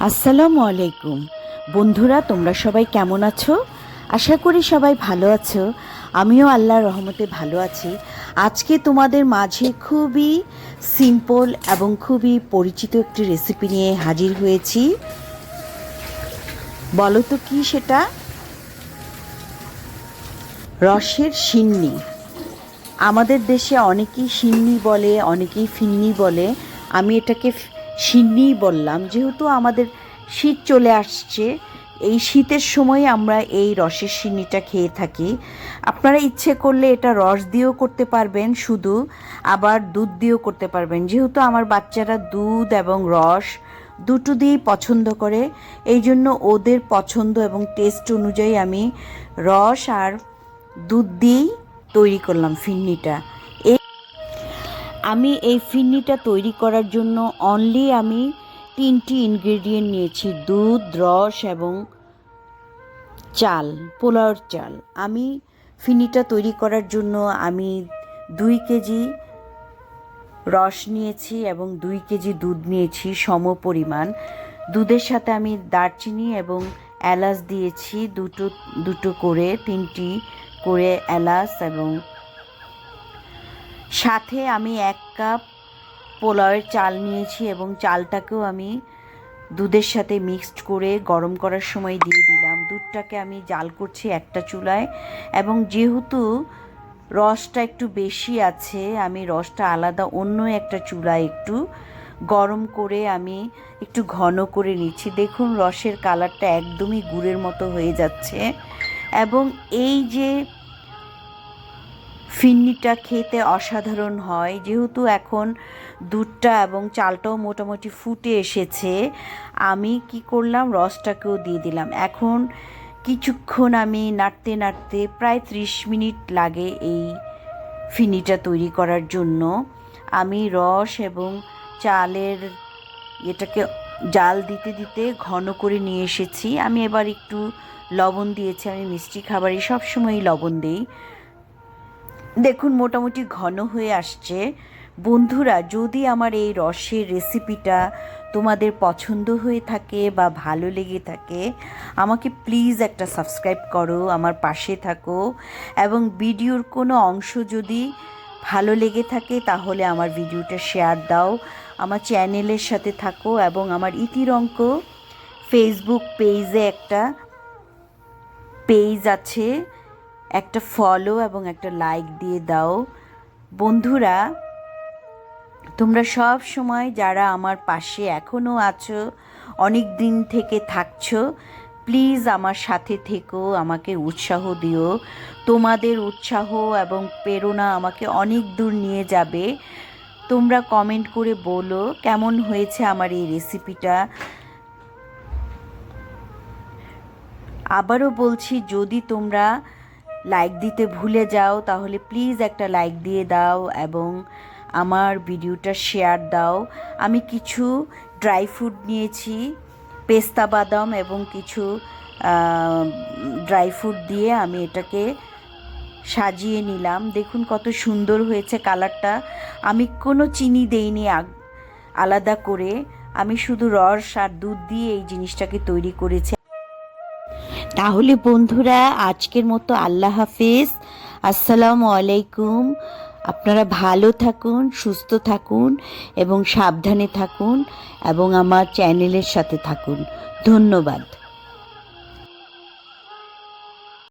আসসালামু আলাইকুম। বন্ধুরা, তোমরা সবাই কেমন আছো? আশা করি সবাই ভালো আছো। আমিও আল্লাহর রহমতে ভালো আছি। আজকে তোমাদের মাঝে খুবই সিম্পল এবং খুবই পরিচিত একটি রেসিপি নিয়ে হাজির হয়েছি। বলো তো কি সেটা? রসের সিন্নি আমাদের দেশে অনেকেই সিন্নি বলে, অনেকেই ফিন্নি বলে। আমি এটাকে সিন্নিই বললাম, যেহেতু আমাদের শীত চলে আসছে, এই শীতের সময় আমরা এই রসের সিন্নিটা খেয়ে থাকি। আপনারা ইচ্ছে করলে এটা রস দিয়েও করতে পারবেন, শুধু আবার দুধ দিয়েও করতে পারবেন। যেহেতু আমার বাচ্চারা দুধ এবং রস দুটো দিয়েই পছন্দ করে, এই জন্য ওদের পছন্দ এবং টেস্ট অনুযায়ী আমি রস আর দুধ দিয়েই তৈরি করলাম ফিন্নিটা আমি এই ফিন্নিটা তৈরি করার জন্য অনলি আমি তিনটি ইনগ্রেডিয়েন্ট নিয়েছি, দুধ, রস এবং চাল, পোলাওর চাল। আমি ফিনিটা তৈরি করার জন্য আমি দুই কেজি রস নিয়েছি এবং দুই কেজি দুধ নিয়েছি সম পরিমাণ। দুধের সাথে আমি দারচিনি এবং এলাচ দিয়েছি, দুটো দুটো করে, তিনটি করে এলাচ এবং সাথে আমি এক কাপ পোলাওয়ের চাল নিয়েছি এবং চালটাকেও আমি দুধের সাথে মিক্সড করে গরম করার সময় দিয়ে দিলাম। দুধটাকে আমি জাল করছি একটা চুলায় এবং যেহেতু রসটা একটু বেশি আছে, আমি রসটা আলাদা অন্য একটা চুলায় একটু গরম করে আমি একটু ঘন করে নিচ্ছি। দেখুন, রসের কালারটা একদমই গুড়ের মতো হয়ে যাচ্ছে এবং এই যে ফিন্নিটা খেতে অসাধারণ হয়। যেহেতু এখন দুধটা এবং চালটাও মোটামুটি ফুটে এসেছে, আমি কি করলাম, রসটাকেও দিয়ে দিলাম। এখন কিছুক্ষণ আমি নাড়তে নাড়তে প্রায় ত্রিশ মিনিট লাগে এই ফিনিটা তৈরি করার জন্য। আমি রস এবং চালের এটাকে জাল দিতে দিতে ঘন করে নিয়ে এসেছি। আমি এবার একটু লবণ দিয়েছি, আমি মিষ্টি খাবারে সবসময়ই লবণ দিই। দেখুন, মোটামুটি ঘন হয়ে আসছে। বন্ধুরা, যদি আমার এই রসের রেসিপিটা তোমাদের পছন্দ হয়ে থাকে বা ভালো লেগে থাকে, আমাকে প্লিজ একটা সাবস্ক্রাইব করো, আমার পাশে থাকো এবং ভিডিওর কোনো অংশ যদি ভালো লেগে থাকে, তাহলে আমার ভিডিওটা শেয়ার দাও, আমার চ্যানেলের সাথে থাকো এবং আমার ইতিরঙ্ক ফেসবুক পেজে একটা পেজ আছে। একটা ফলো এবং একটা লাইক দিয়ে দাও। বন্ধুরা, তোমরা সব সময় যারা আমার পাশে এখনও আছো, অনেক দিন থেকে থাকছো প্লিজ আমার সাথে থেকো, আমাকে উৎসাহ দিও। তোমাদের উৎসাহ এবং প্রেরণা আমাকে অনেক দূর নিয়ে যাবে। তোমরা কমেন্ট করে বলো, কেমন হয়েছে আমার এই রেসিপিটা আবারও বলছি, যদি তোমরা লাইক দিতে ভুলে যাও, তাহলে প্লিজ একটা লাইক দিয়ে দাও এবং আমার ভিডিওটা শেয়ার দাও। আমি কিছু ড্রাই ফ্রুট নিয়েছি, পেস্তা বাদাম এবং কিছু ড্রাই ফ্রুট দিয়ে আমি এটাকে সাজিয়ে নিলাম। দেখুন কত সুন্দর হয়েছে কালারটা আমি কোনো চিনি দেইনি আলাদা করে। আমি শুধু রস আর দুধ দিয়ে এই জিনিসটাকে তৈরি করেছি। তাহলে বন্ধুরা, আজকের মতো আল্লাহ হাফিজ। আসসালামু আলাইকুম। আপনারা ভালো থাকুন, সুস্থ থাকুন এবং সাবধানে থাকুন এবং আমার চ্যানেলের সাথে থাকুন। ধন্যবাদ।